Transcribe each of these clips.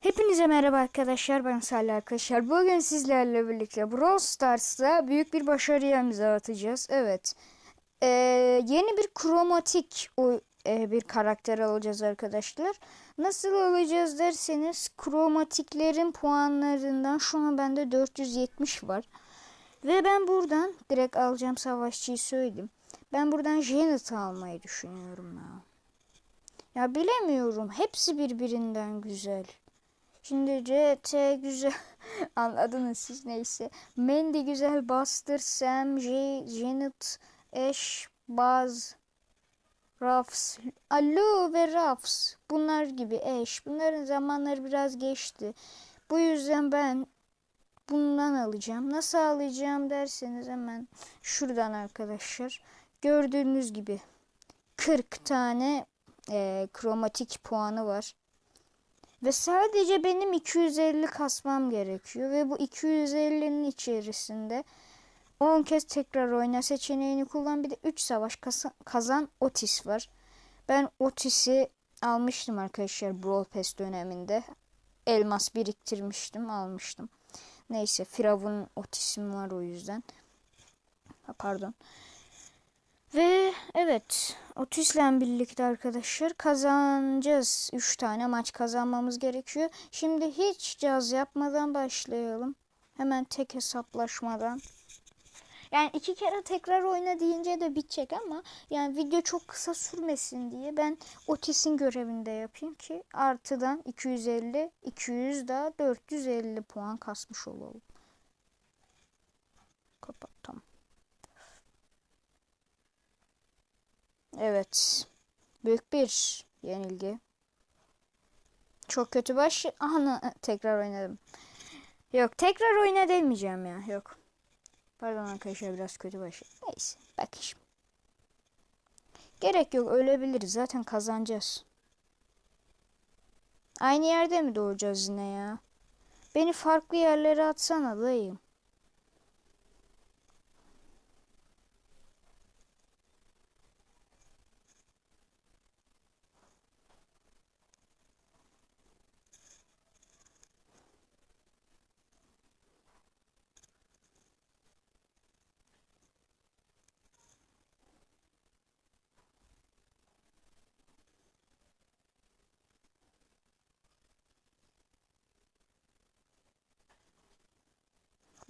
Hepinize merhaba arkadaşlar ben Salih arkadaşlar. Bugün sizlerle birlikte Brawl Stars'ta büyük bir başarıya imza atacağız. Evet. Ee, yeni bir kromatik e, bir karakter alacağız arkadaşlar. Nasıl alacağız derseniz kromatiklerin puanlarından şu an bende 470 var. Ve ben buradan direkt alacağım savaşçıyı söyleyeyim. Ben buradan Janet almayı düşünüyorum ya. Ya bilemiyorum. Hepsi birbirinden güzel. Şimdi CT güzel anladınız siz neyse. Mandy güzel Buster, Sam, J, Janet, Ash, Buzz, Ruffs, Alu ve Ruffs. Bunlar gibi Ash. Bunların zamanları biraz geçti. Bu yüzden ben bundan alacağım. Nasıl alacağım derseniz hemen şuradan arkadaşlar. Gördüğünüz gibi 40 tane e, kromatik puanı var. Ve sadece benim 250 kasmam gerekiyor. Ve bu 250'nin içerisinde 10 kez tekrar oyna seçeneğini kullan. Bir de 3 savaş kazan Otis var. Ben Otis'i almıştım arkadaşlar Brawl Pass döneminde. Elmas biriktirmiştim almıştım. Neyse Firavun Otis'im var o yüzden. Ha, pardon. Ve evet Otis'le birlikte arkadaşlar kazanacağız. 3 tane maç kazanmamız gerekiyor. Şimdi hiç caz yapmadan başlayalım. Hemen tek hesaplaşmadan. Yani iki kere tekrar oyna deyince de bitecek ama yani video çok kısa sürmesin diye ben Otis'in görevinde yapayım ki artıdan 250, 200 daha 450 puan kasmış olalım. Kapat tamam. Evet. Büyük bir yenilgi. Çok kötü baş. Aha tekrar oynadım. Yok tekrar oyna demeyeceğim ya. Yok. Pardon arkadaşlar biraz kötü baş. Neyse bakayım. Gerek yok ölebiliriz. Zaten kazanacağız. Aynı yerde mi doğacağız yine ya? Beni farklı yerlere atsana dayım.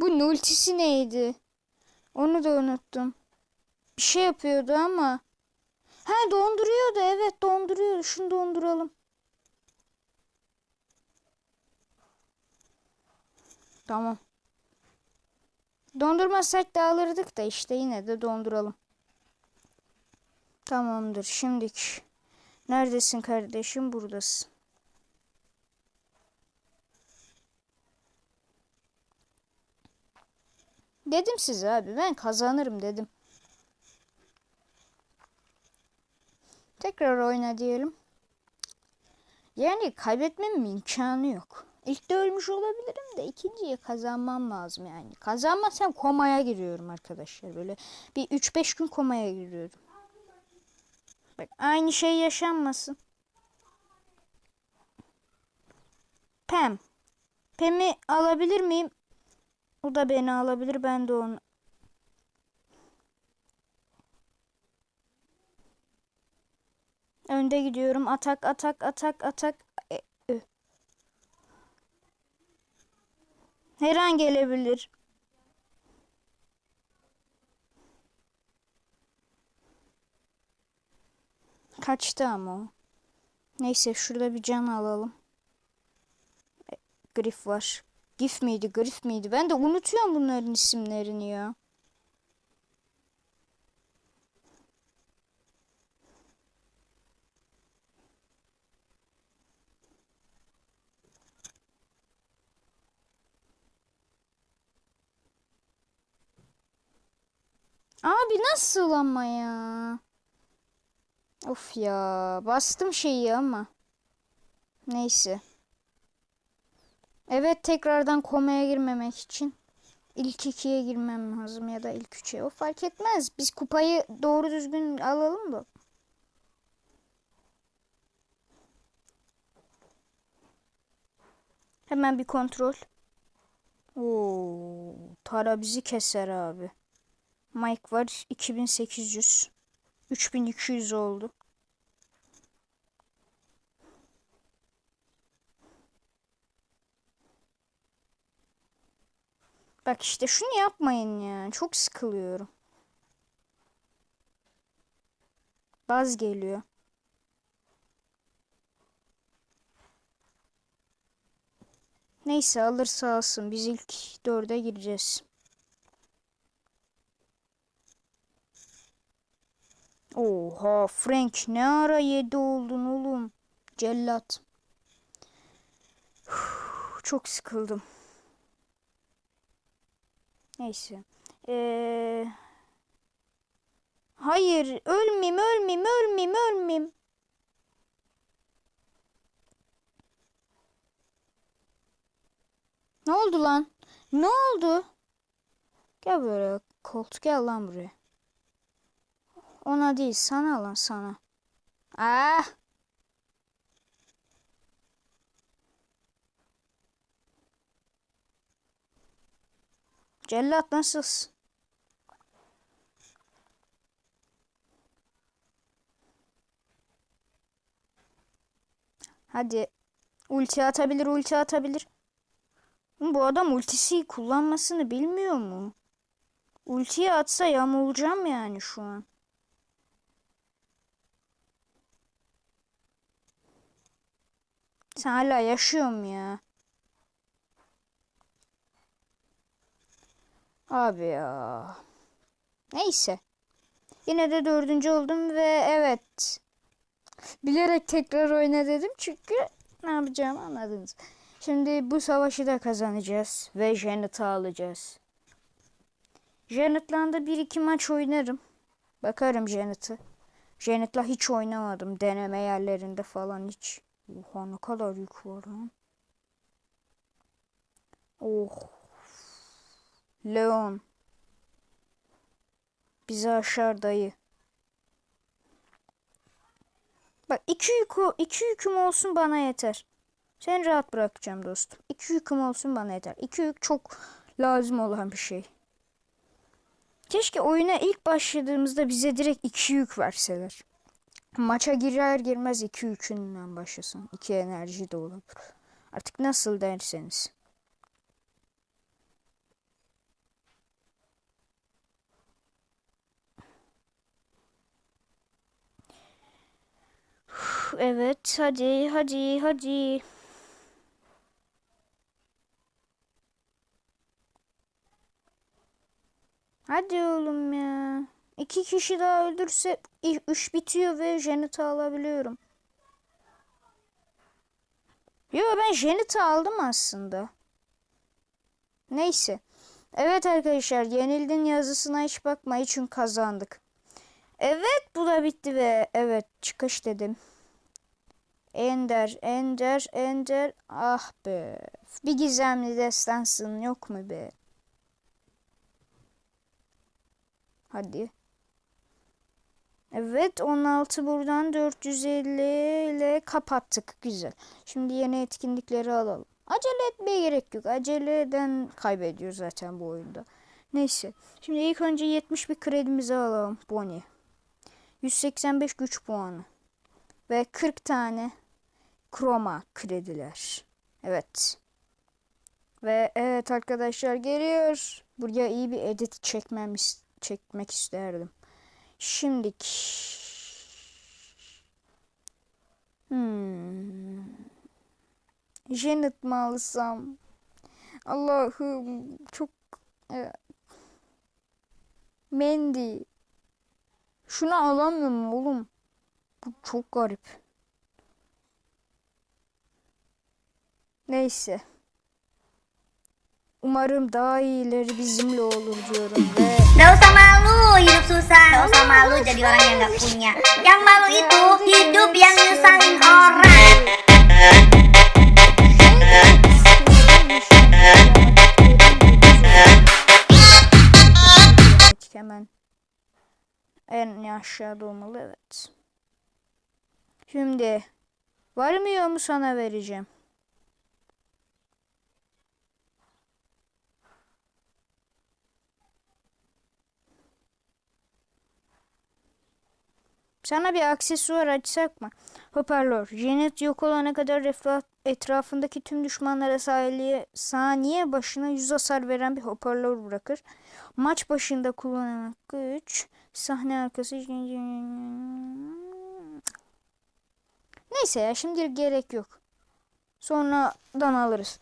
Bu ultisi neydi? Onu da unuttum. Bir şey yapıyordu ama. Ha donduruyordu. Evet donduruyordu. Şunu donduralım. Tamam. Dondurmasak da alırdık da işte yine de donduralım. Tamamdır. Şimdiki. Neredesin kardeşim? Buradasın. Dedim size abi ben kazanırım dedim. Tekrar oyna diyelim. Yani kaybetmemin imkanı yok. İlk de ölmüş olabilirim de ikinciye kazanmam lazım yani. Kazanmazsam komaya giriyorum arkadaşlar. Böyle bir 3-5 gün komaya giriyorum. Bak aynı şey yaşanmasın. Pem. Pem'i alabilir miyim? O da beni alabilir. Ben de onu. Önde gidiyorum. Atak, atak, atak, atak. E. Her an gelebilir. Kaçtı ama o. Neyse şurada bir can alalım. E, grif var. Gif miydi, Grif miydi? Ben de unutuyorum bunların isimlerini ya. Abi nasıl ama ya? Of ya bastım şeyi ama. Neyse. Evet tekrardan komaya girmemek için ilk ikiye girmem lazım ya da ilk üçe. O fark etmez. Biz kupayı doğru düzgün alalım da. Hemen bir kontrol. Oo, Tara bizi keser abi. Mike var 2800. 3200 oldu. Bak işte şunu yapmayın ya. Çok sıkılıyorum. Baz geliyor. Neyse alırsa alsın. Biz ilk dörde gireceğiz. Oha Frank ne ara yedi oldun oğlum. Cellat. Çok sıkıldım. Neyse. Ee... Hayır ölmeyeyim ölmeyeyim ölmeyeyim ölmeyeyim. Ne oldu lan? Ne oldu? Gel böyle koltuk gel lan buraya. Ona değil sana lan sana. Ah! Cellat nasılsın? Hadi. Ulti atabilir, ulti atabilir. Bu adam ultisi kullanmasını bilmiyor mu? Ultiyi atsa yamulacağım yani şu an. Sen hala yaşıyorum ya. Abi ya. Neyse. Yine de dördüncü oldum ve evet. Bilerek tekrar oyna dedim çünkü ne yapacağımı anladınız. Şimdi bu savaşı da kazanacağız ve Janet'ı alacağız. Janet'la da bir iki maç oynarım. Bakarım Janet'ı. Janet'la hiç oynamadım. Deneme yerlerinde falan hiç. Oha ne kadar yük var lan. Oh. Leon. Bizi aşar dayı. Bak iki yük iki yüküm olsun bana yeter. Seni rahat bırakacağım dostum. İki yüküm olsun bana yeter. İki yük çok lazım olan bir şey. Keşke oyuna ilk başladığımızda bize direkt iki yük verseler. Maça girer girmez iki yükünden başlasın. İki enerji de olabilir. Artık nasıl derseniz. Evet hadi hadi hadi. Hadi oğlum ya. İki kişi daha öldürse iş bitiyor ve Janet'ı alabiliyorum. Yo ben Janet'ı aldım aslında. Neyse. Evet arkadaşlar yenildin yazısına hiç bakma çünkü kazandık. Evet bu da bitti ve evet çıkış dedim. Ender, Ender, Ender. Ah be. Bir gizemli destansın yok mu be? Hadi. Evet 16 buradan 450 ile kapattık. Güzel. Şimdi yeni etkinlikleri alalım. Acele etmeye gerek yok. Aceleden kaybediyor zaten bu oyunda. Neyse. Şimdi ilk önce 70 bir kredimizi alalım. Bonnie. 185 güç puanı. Ve 40 tane kroma krediler. Evet. Ve evet arkadaşlar geliyor. Buraya iyi bir edit çekmem çekmek isterdim. Şimdik. Hmm. Janet mi alsam? Allah'ım çok evet. Mandy. Şunu alamıyorum oğlum. Bu çok garip. Neyse. Umarım daha iyileri bizimle olur diyorum ve Gak usah malu, hidup susah. Gak usah malu jadi orang yang gak punya. Yang malu itu hidup yang nyusahin orang. hemen en aşağıda olmalı evet. Şimdi varmıyor mu sana vereceğim. Sana bir aksesuar açsak mı? Hoparlör. Janet yok olana kadar etrafındaki tüm düşmanlara sahiliye, saniye başına yüz hasar veren bir hoparlör bırakır. Maç başında kullanılan güç. Sahne arkası. Neyse ya şimdilik gerek yok. Sonradan alırız.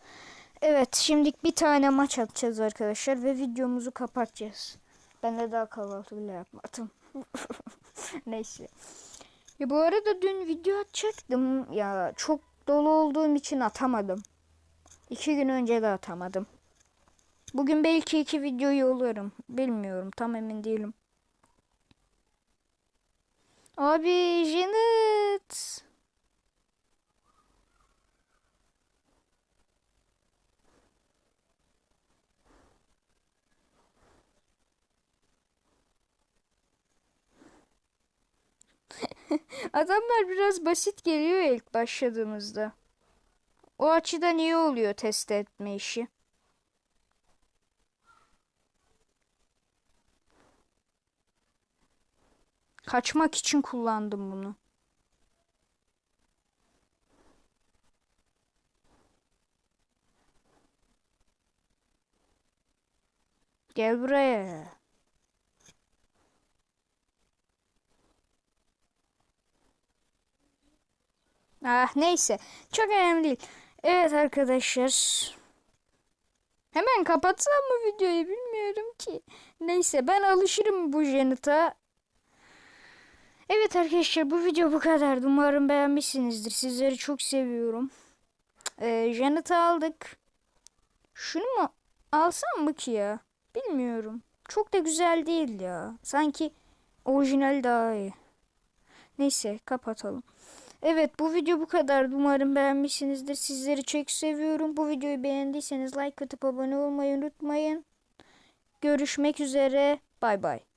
Evet şimdilik bir tane maç atacağız arkadaşlar ve videomuzu kapatacağız. Ben de daha kahvaltı bile yapmadım. Neyse. Ya bu arada dün video atacaktım. Ya çok dolu olduğum için atamadım. İki gün önce de atamadım. Bugün belki iki videoyu yollarım. Bilmiyorum. Tam emin değilim. Abi Janet. Adamlar biraz basit geliyor ilk başladığımızda. O açıdan iyi oluyor test etme işi. Kaçmak için kullandım bunu. Gel buraya. Ah neyse. Çok önemli değil. Evet arkadaşlar. Hemen kapatsam mı videoyu bilmiyorum ki. Neyse ben alışırım bu Janet'a. Evet arkadaşlar bu video bu kadar. Umarım beğenmişsinizdir. Sizleri çok seviyorum. Ee, Janet'ı aldık. Şunu mu alsam mı ki ya? Bilmiyorum. Çok da güzel değil ya. Sanki orijinal daha iyi. Neyse kapatalım. Evet bu video bu kadar. Umarım beğenmişsinizdir. Sizleri çok seviyorum. Bu videoyu beğendiyseniz like atıp abone olmayı unutmayın. Görüşmek üzere. Bay bay.